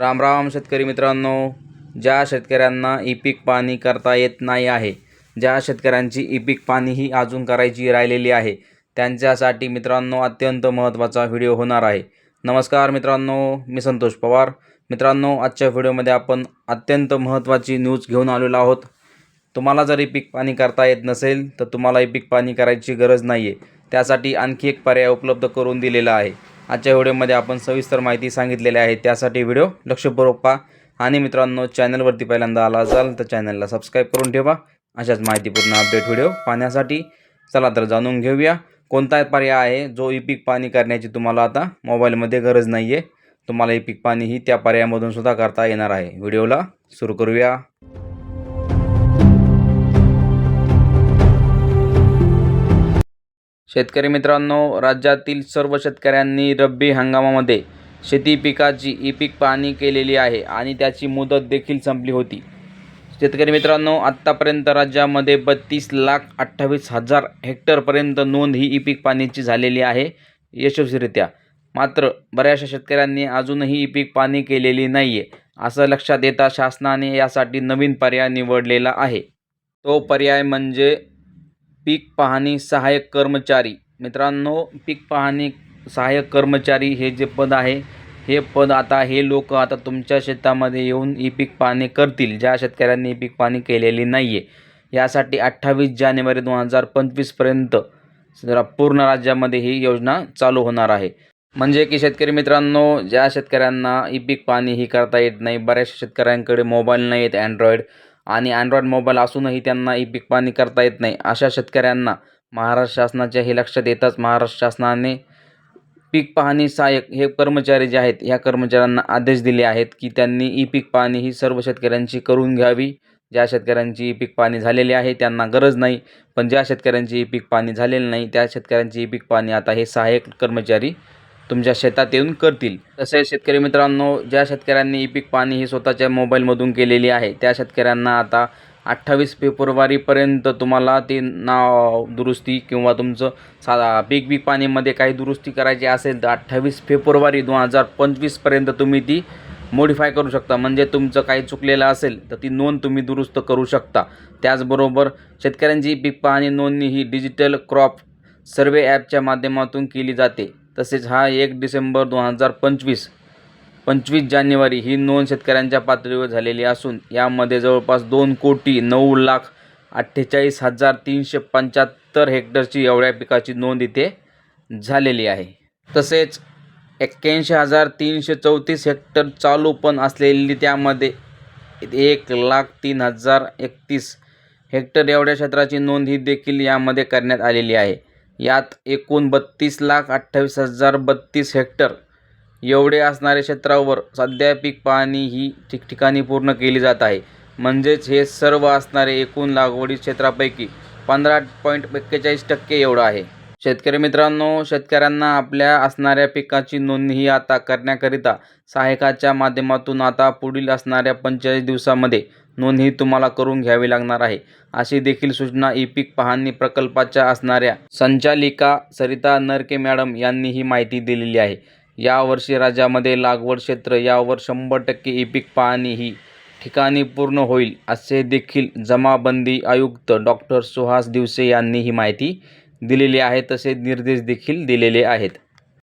राम राम शेतकरी मित्रांनो. ज्या शेतकऱ्यांना ई पीक पाणी करता येत नाही आहे ज्या शेतकऱ्यांची ई पीक पाणी ही अजून करायची राहिलेली आहे त्यांच्यासाठी मित्रांनो अत्यंत महत्त्वाचा व्हिडिओ होणार आहे. नमस्कार मित्रांनो मी संतोष पवार. मित्रांनो आजच्या व्हिडिओमध्ये आपण अत्यंत महत्त्वाची न्यूज घेऊन आलेलो आहोत. तुम्हाला जर ई पीक पाणी करता येत नसेल तर तुम्हाला ई पीक पाणी करायची गरज नाही आहे त्यासाठी आणखी एक पर्याय उपलब्ध करून दिलेला आहे. आजच्या व्हिडिओमध्ये आपण सविस्तर माहिती सांगितलेली आहे. त्यासाठी व्हिडिओ लक्षपूर्वक पहा. आणि मित्रांनो चॅनलवरती पहिल्यांदा आला असाल तर चॅनलला सबस्क्राईब करून ठेवा. अशाच माहितीपूर्ण अपडेट व्हिडिओ पाहण्यासाठी चला तर जाणून घेऊया. कोणता पर्याय आहे? जो ई पीक पाणी करण्याची तुम्हाला आता मोबाईलमध्ये गरज नाही आहे तुम्हाला ई पीक पाणी ही त्या पर्यायामधून सुद्धा करता येणार आहे. व्हिडिओला सुरू करूया. शेतकरी मित्रांनो राज्यातील सर्व शेतकऱ्यांनी रब्बी हंगामामध्ये शेती पिकाची ई पीक पाहणी केलेली आहे आणि त्याची मुदत देखील संपली होती. शेतकरी मित्रांनो आत्तापर्यंत राज्यामध्ये बत्तीस लाख अठ्ठावीस हजार हेक्टरपर्यंत नोंद ही ई पीक पाणीची झालेली आहे यशस्वीरित्या. मात्र बऱ्याचशा शेतकऱ्यांनी अजूनही ई पीक पाणी केलेली नाही आहे असं लक्षात येता शासनाने यासाठी नवीन पर्याय निवडलेला आहे. तो पर्याय म्हणजे पीक पाहणी सहाय्यक कर्मचारी. मित्रांनो पीक पाहणी सहाय्यक कर्मचारी हे जे पद आहे हे पद आता हे लोक आता तुमच्या शेतामध्ये येऊन ई पीक पाहणी करतील. ज्या शेतकऱ्यांनी ई पीक पाहणी केलेली नाही आहे यासाठी अठ्ठावीस जानेवारी दोन हजार पंचवीसपर्यंत जरा पूर्ण राज्यामध्ये ही योजना चालू होणार आहे. म्हणजे की शेतकरी मित्रांनो ज्या शेतकऱ्यांना ई पीक पाणी ही करता येत नाही बऱ्याचशा शेतकऱ्यांकडे मोबाईल नाही आहेत अँड्रॉईड आणि अँड्रॉईड मोबाईल असूनही त्यांना ई पीक पाणी करता येत नाही. अशा शेतकऱ्यांना महाराष्ट्र शासनाच्या हे लक्षात येताच महाराष्ट्र शासनाने पीक पाहणी सहाय्यक हे कर्मचारी जे आहेत ह्या कर्मचाऱ्यांना आदेश दिले आहेत की त्यांनी ई पीक पाहणी ही सर्व शेतकऱ्यांची करून घ्यावी. ज्या शेतकऱ्यांची ई पीक पाणी झालेली आहे त्यांना गरज नाही पण ज्या शेतकऱ्यांची ई पीक पाणी झालेलं नाही त्या शेतकऱ्यांची ई पीक पाणी आता हे सहाय्यक कर्मचारी तुमच्या शेतात येऊन करतील. तसेच शेतकरी मित्रांनो ज्या शेतकऱ्यांनी ई पीक पाणी ही स्वतःच्या मोबाईलमधून केलेली आहे त्या शेतकऱ्यांना आता अठ्ठावीस फेब्रुवारीपर्यंत तुम्हाला ते नाव दुरुस्ती किंवा तुमचं साधा पीक पीक पाणीमध्ये काही दुरुस्ती करायची असेल तर अठ्ठावीस फेब्रुवारी दोन हजार पंचवीसपर्यंत तुम्ही ती मॉडिफाय करू शकता. म्हणजे तुमचं काही चुकलेलं असेल तर ती नोंद तुम्ही दुरुस्त करू शकता. त्याचबरोबर शेतकऱ्यांची पीक पाहणी नोंदणी ही डिजिटल क्रॉप सर्वे ॲपच्या माध्यमातून केली जाते. तसेच हा एक डिसेंबर दोन हजार पंचवीस पंचवीस जानेवारी ही नोंद शेतकऱ्यांच्या पातळीवर झालेली असून यामध्ये जवळपास दोन कोटी नऊ लाख अठ्ठेचाळीस हजार तीनशे पंच्याहत्तर हेक्टरची एवढ्या पिकाची नोंद इथे झालेली आहे. तसेच एक्क्याऐंशी हजार तीनशे चौतीस हेक्टर चालू पण असलेली त्यामध्ये एक लाख तीन हजार एकतीस हेक्टर एवढ्या क्षेत्राची नोंद ही देखील यामध्ये करण्यात आलेली आहे. यात एकूण बत्तीस लाख अठ्ठावीस हजार बत्तीस हेक्टर एवढे असणाऱ्या क्षेत्रावर सध्या पीक पाहणी ही ठिकठिकाणी पूर्ण केली जात आहे. म्हणजेच हे सर्व असणारे एकूण लागवडी क्षेत्रापैकी पंधरा पॉईंट एक्केचाळीस टक्के एवढं आहे. शेतकरी मित्रांनो शेतकऱ्यांना आपल्या असणाऱ्या पिकाची नोंदणी ही आता करण्याकरिता सहायकाच्या माध्यमातून आता पुढील असणाऱ्या पंचेचाळीस दिवसामध्ये नोंद ही तुम्हाला करून घ्यावी लागणार आहे. अशी देखील सूचना ई पीक पाहणी प्रकल्पाच्या असणाऱ्या संचालिका सरिता नरके मॅडम यांनी ही माहिती दिलेली आहे. यावर्षी राज्यामध्ये लागवड क्षेत्र यावर शंभर टक्के ई पीक पाहणी ही ठिकाणी पूर्ण होईल असे देखील जमाबंदी आयुक्त डॉक्टर सुहास दिवसे यांनी ही माहिती दिलेली आहे तसे निर्देश देखील दिलेले आहेत.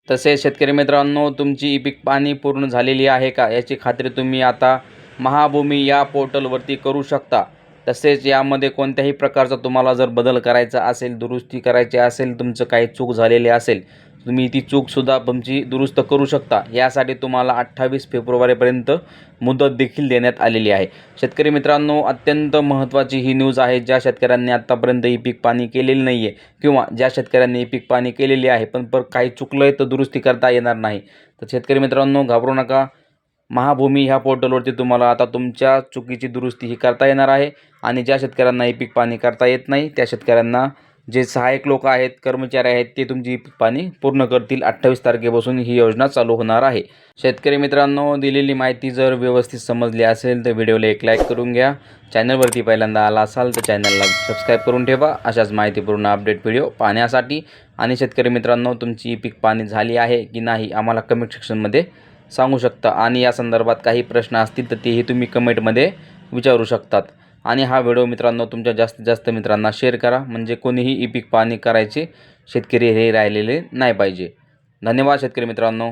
तसेच शेतकरी मित्रांनो तुमची ई पीक पाणी पूर्ण झालेली आहे का याची खात्री तुम्ही आता महाभूमी या पोर्टलवरती करू शकता. तसेच यामध्ये कोणत्याही प्रकारचा तुम्हाला जर बदल करायचा असेल दुरुस्ती करायची असेल तुमचं काही चूक झालेली असेल तुम्ही ती चूकसुद्धा तुमची दुरुस्त करू शकता. यासाठी तुम्हाला अठ्ठावीस फेब्रुवारीपर्यंत मुदत देखील देण्यात आलेली आहे. शेतकरी मित्रांनो अत्यंत महत्त्वाची ही न्यूज आहे ज्या शेतकऱ्यांनी आत्तापर्यंत ही पीक पाणी केलेली नाही आहे किंवा ज्या शेतकऱ्यांनी ही पीक पाणी केलेली आहे पण पर काही चुकलं आहे तर दुरुस्ती करता येणार नाही. तर शेतकरी मित्रांनो घाबरू नका. महाभूमी ह्या पोर्टलवरती तुम्हाला आता तुमच्या चुकीची दुरुस्ती ही करता येणार आहे आणि ज्या शेतकऱ्यांना ही पीक पाणी करता येत नाही त्या शेतकऱ्यांना जे सहाय्यक लोक आहेत कर्मचारी आहेत ते तुमची पाणी पूर्ण करतील. अठ्ठावीस तारखेपासून ही योजना चालू होणार आहे. शेतकरी मित्रांनो दिलेली माहिती जर व्यवस्थित समजली असेल तर व्हिडिओला एक लाईक करून घ्या. चॅनलवरती पहिल्यांदा आला असाल तर चॅनलला सबस्क्राईब करून ठेवा. अशाच माहितीपूर्ण अपडेट व्हिडिओ पाहण्यासाठी आणि शेतकरी मित्रांनो तुमची पीक पाणी झाली आहे की नाही आम्हाला कमेंट सेक्शनमध्ये सांगू शकता. आणि या संदर्भात काही प्रश्न असतील तर तेही तुम्ही कमेंटमध्ये विचारू शकतात. आणि हा व्हिडिओ मित्रांनो तुमच्या जास्तीत जास्त मित्रांना शेअर करा. म्हणजे कोणीही ई पीक पाणी करायचे शेतकरी हे राहिलेले नाही पाहिजे. धन्यवाद शेतकरी मित्रांनो.